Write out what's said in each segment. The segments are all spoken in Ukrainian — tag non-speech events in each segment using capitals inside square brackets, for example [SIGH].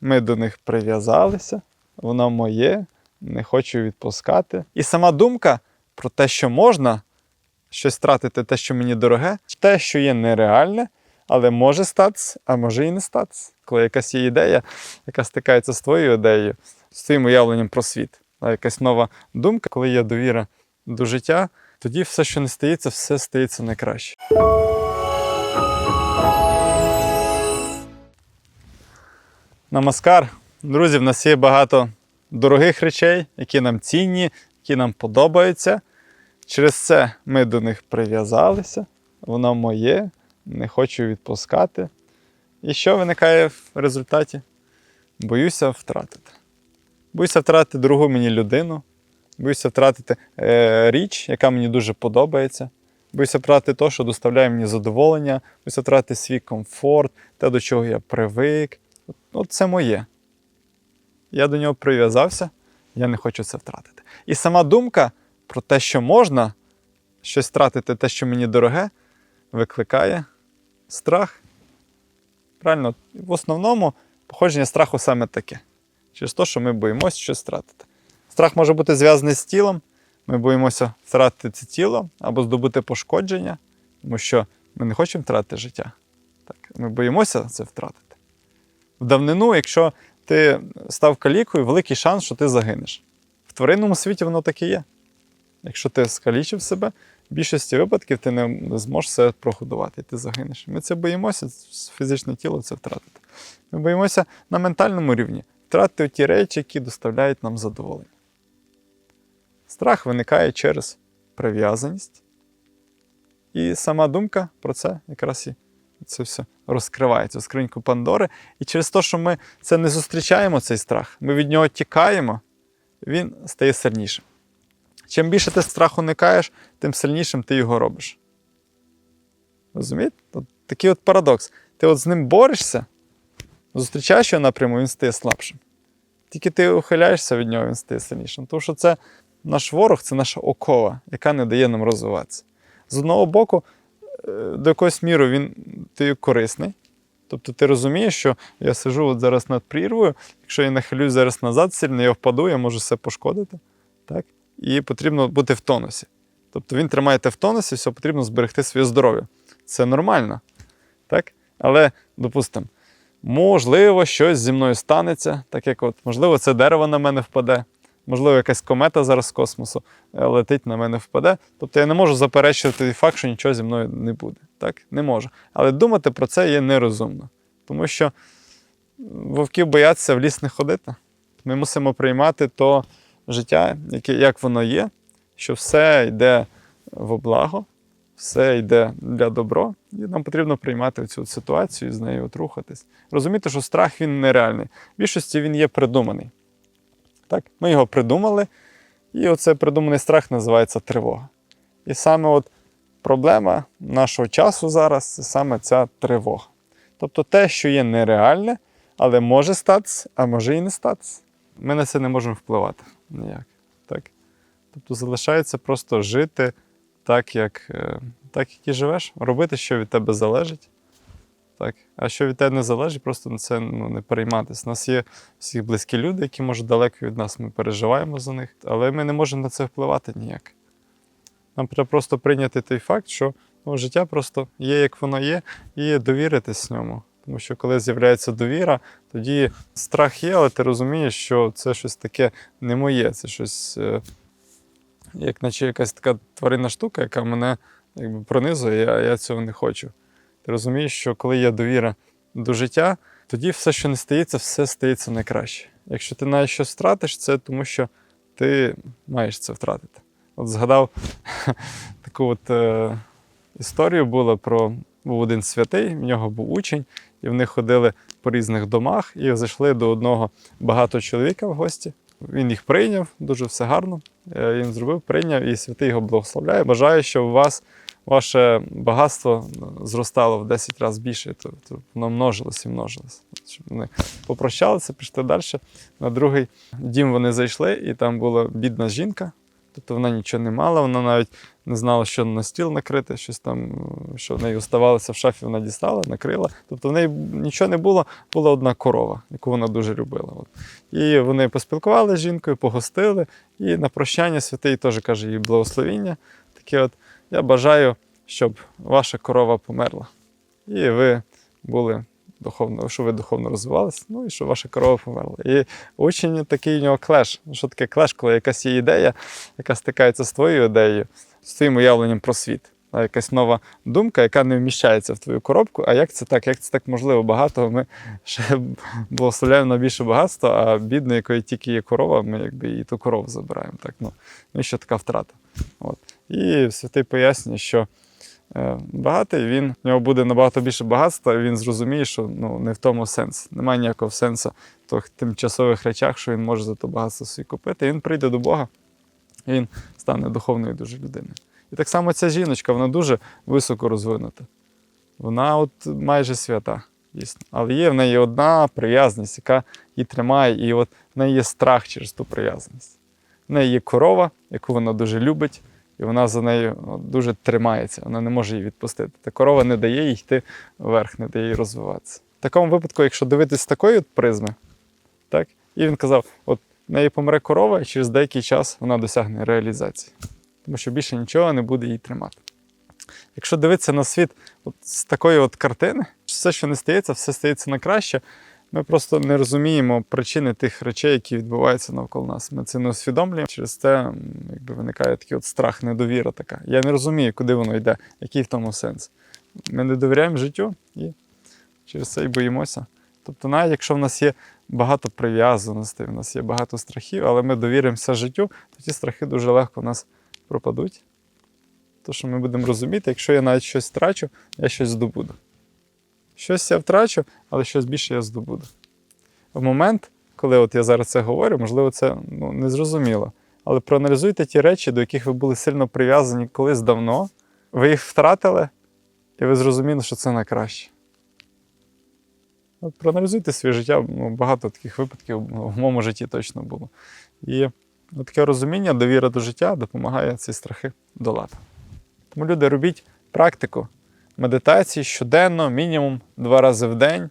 Ми до них прив'язалися, воно моє, не хочу відпускати. І сама думка про те, що можна щось втратити, те, що мені дороге, те, що є нереальне, але може статися, а може і не статися. Коли якась є ідея, яка стикається з твоєю ідеєю, з твоїм уявленням про світ, а якась нова думка, коли є довіра до життя, тоді все, що не стається, все стається найкраще. Намаскар. Друзі, в нас є багато дорогих речей, які нам цінні, які нам подобаються. Через це ми до них прив'язалися. Воно моє, не хочу відпускати. І що виникає в результаті? Боюся втратити. Боюся втратити другу мені людину, боюся втратити е, річ, яка мені дуже подобається. Боюся втратити те, що доставляє мені задоволення, боюся втратити свій комфорт, те, до чого я привик. От, от це моє. Я до нього прив'язався, я не хочу це втратити. І сама думка про те, що можна щось втратити, те, що мені дороге, викликає страх. Правильно, в основному походження страху саме таке. Через те, що ми боїмося щось втратити. Страх може бути зв'язаний з тілом. Ми боїмося втратити це тіло або здобути пошкодження, тому що ми не хочемо втратити життя. Так, Ми боїмося це втратити. В давнину, якщо ти став калікою, великий шанс, що ти загинеш. В тваринному світі воно так і є. Якщо ти скалічив себе, в більшості випадків ти не зможеш себе прогодувати, і ти загинеш. Ми це боїмося, фізичне тіло це втратити. Ми боїмося на ментальному рівні втратити ті речі, які доставляють нам задоволення. Страх виникає через прив'язаність. І сама думка про це якраз і це все розкриває цю скриньку Пандори. І через те, що ми це не зустрічаємо, цей страх, ми від нього тікаємо, він стає сильнішим. Чим більше ти страху уникаєш, тим сильнішим ти його робиш. Розумієте? Такий от парадокс. Ти от з ним борешся, зустрічаєш його напряму, він стає слабшим. Тільки ти ухиляєшся від нього, він стає сильнішим. Тому що це наш ворог, це наша окова, яка не дає нам розвиватися. З одного боку, до якоїсь міри він ти корисний. Тобто ти розумієш, що я сижу от зараз над прірвою, якщо я нахилюсь зараз назад сильно, я впаду, я можу все пошкодити. Так? І потрібно бути в тонусі. Тобто він тримає те в тонусі, все потрібно зберегти своє здоров'я. Це нормально. Так? Але, допустимо, можливо, щось зі мною станеться, так як от, можливо, це дерево на мене впаде, можливо, якась комета зараз з космосу е, летить на мене впаде. Тобто я не можу заперечувати факт, що нічого зі мною не буде. Так? Не можу. Але думати про це є нерозумно. Тому що вовків бояться в ліс не ходити. Ми мусимо приймати то життя, яке, як воно є, що все йде во благо, все йде для добро, і нам потрібно приймати цю ситуацію і з нею от рухатись. Розуміти, що страх він нереальний. В більшості він є придуманий. Так? Ми його придумали, і оцей придуманий страх називається тривога. І саме от проблема нашого часу зараз це саме ця тривога. Тобто те, що є нереальне, але може статися, а може і не статися. Ми на це не можемо впливати ніяк. Так? Тобто залишається просто жити так, як, е, так, як і живеш, робити, що від тебе залежить. Так. А що від тебе не залежить, просто на це ну, не перейматися. У нас є всі близькі люди, які може далеко від нас, ми переживаємо за них, але ми не можемо на це впливати ніяк. Нам треба просто прийняти той факт, що ну, життя просто є, як воно є, і довіритись ньому. Тому що коли з'являється довіра, тоді страх є, але ти розумієш, що це щось таке не моє, це щось, е, як наче якась така тваринна штука, яка мене якби, пронизує, а я цього не хочу. Розумієш, що коли є довіра до життя, тоді все, що не стається, все стається найкраще. Якщо ти навіть щось втратиш, це тому що ти маєш це втратити. От згадав [LAUGHS] таку от е, історію була про був один святий, в нього був учень, і вони ходили по різних домах і зайшли до одного багато чоловіка в гості. Він їх прийняв, дуже все гарно. е, Він зробив, прийняв, і святий його благословляє. Бажаю, щоб у вас ваше багатство зростало в 10 разів більше, то, то воно множилось і множилось. Щоб вони попрощалися, пішли далі. На другий дім вони зайшли, і там була бідна жінка. Тобто вона нічого не мала, вона навіть не знала, що на стіл накрити, щось там, що в неї оставалося в шафі, вона дістала, накрила. Тобто в неї нічого не було, була одна корова, яку вона дуже любила. От. І вони поспілкувалися з жінкою, погостили, і на прощання святий теж каже їй благословіння. Таке от, я бажаю, щоб ваша корова померла. І ви були духовно, що ви духовно розвивалися, ну і що ваша корова померла. І учень такий у нього клеш. Що таке клеш, коли якась є ідея, яка стикається з твоєю ідеєю, з твоїм уявленням про світ. Якась нова думка, яка не вміщається в твою коробку. А як це так? Як це так можливо? Багато ми ще благословляємо на більше багатство, а бідно, якої тільки є корова, ми якби і ту корову забираємо. Так, ну, ну що така втрата. От. І святий пояснює, що е, багатий він в нього буде набагато більше багатства, і він зрозуміє, що ну, не в тому сенс. Немає ніякого сенсу в тих тимчасових речах, що він може за то багатство собі купити. І він прийде до Бога, і він стане духовною дуже людиною. І так само ця жіночка, вона дуже високо розвинута. Вона от майже свята, дійсно. Але є в неї одна прив'язаність, яка її тримає, і от в неї є страх через ту прив'язаність. В неї є корова, яку вона дуже любить, і вона за нею ну, дуже тримається, вона не може її відпустити. Та корова не дає їй йти вверх, не дає їй розвиватися. В такому випадку, якщо дивитись з такої от призми, так, і він казав: от в неї помре корова, і через деякий час вона досягне реалізації, тому що більше нічого не буде її тримати. Якщо дивитися на світ от з такої от картини, все, що не стається, все стається на краще. Ми просто не розуміємо причини тих речей, які відбуваються навколо нас. Ми це не усвідомлюємо. Через це якби виникає такий от страх, недовіра така. Я не розумію, куди воно йде, який в тому сенс. Ми не довіряємо життю і через це і боїмося. Тобто, навіть якщо в нас є багато прив'язаностей, в нас є багато страхів, але ми довіримося життю, то ті страхи дуже легко в нас пропадуть. То, що ми будемо розуміти, якщо я навіть щось втрачу, я щось здобуду. Щось я втрачу, але щось більше я здобуду. В момент, коли от я зараз це говорю, можливо, це ну, не. Але проаналізуйте ті речі, до яких ви були сильно прив'язані колись давно, ви їх втратили, і ви зрозуміли, що це на краще. Проаналізуйте своє життя, ну, багато таких випадків в моєму житті точно було. І таке розуміння, довіра до життя допомагає ці страхи долати. Тому люди робіть практику медитації щоденно, мінімум два рази в день.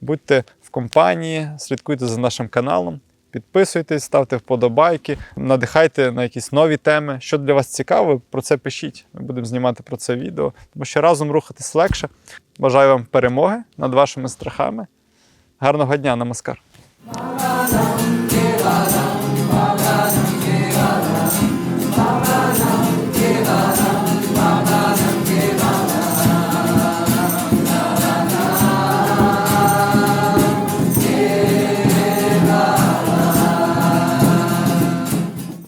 Будьте в компанії, слідкуйте за нашим каналом, підписуйтесь, ставте вподобайки, надихайте на якісь нові теми. Що для вас цікаво, про це пишіть. Ми будемо знімати про це відео, тому що разом рухатись легше. Бажаю вам перемоги над вашими страхами. Гарного дня, намаскар!